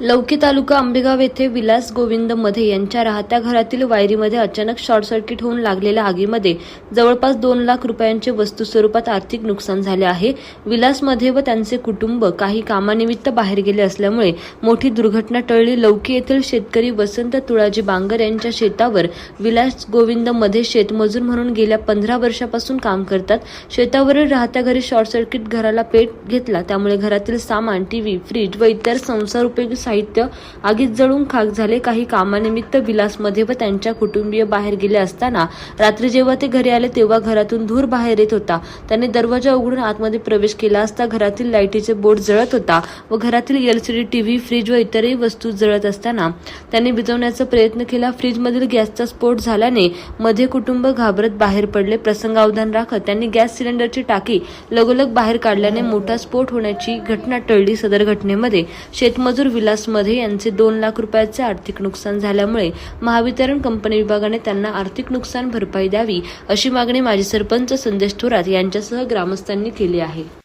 लौकी तालुका आंबेगाव येथे विलास गोविंदमध्ये यांच्या राहत्या घरातील वायरीमध्ये अचानक शॉर्ट सर्किट होऊन लागलेल्या आगीमध्ये जवळपास दोन लाख रुपयांचे वस्तू स्वरूपात आर्थिक नुकसान झाले आहे. विलासमध्ये व त्यांचे कुटुंब काही कामानिमित्त बाहेर गेले असल्यामुळे मोठी दुर्घटना टळली. लौकी येथील शेतकरी वसंत तुळाजी बांगर यांच्या शेतावर विलास गोविंदमध्ये शेतमजूर म्हणून गेल्या पंधरा वर्षापासून काम करतात. शेतावरील राहत्या घरी शॉर्ट सर्किट घराला पेट घेतला. त्यामुळे घरातील सामान टीव्ही फ्रीज व इतर संसार उपयोगी साहित्य आगीत जळून खाक झाले. काही कामानिमित्त विलासमध्ये व त्यांच्या कुटुंबीय बाहेर गेले असताना रात्री जेव्हा ते घरी आले तेव्हा घरातून धूर बाहेर येत होता. त्यांनी दरवाजा उघडून आतमध्ये प्रवेश केला असता घरातील लाईटीचे बोर्ड जळत होता व घरातील एलसीडी टीव्ही फ्रीज व इतरही वस्तू जळत असताना त्यांनी भिजवण्याचा प्रयत्न केला. फ्रीजमधील गॅसचा स्फोट झाल्याने मध्ये कुटुंब घाबरत बाहेर पडले. प्रसंगावधान राखत त्यांनी गॅस सिलेंडरची टाकी लगोलग बाहेर काढल्याने मोठा स्फोट होण्याची घटना टळली सदर घटनेमध्ये. शेतमजूर विलास मध्ये यांचे दोन लाख रुपयाचे आर्थिक नुकसान झाल्यामुळे महावितरण कंपनी विभागाने त्यांना आर्थिक नुकसान भरपाई द्यावी अशी मागणी माजी सरपंच संदेश थोरात यांच्यासह ग्रामस्थांनी केली आहे.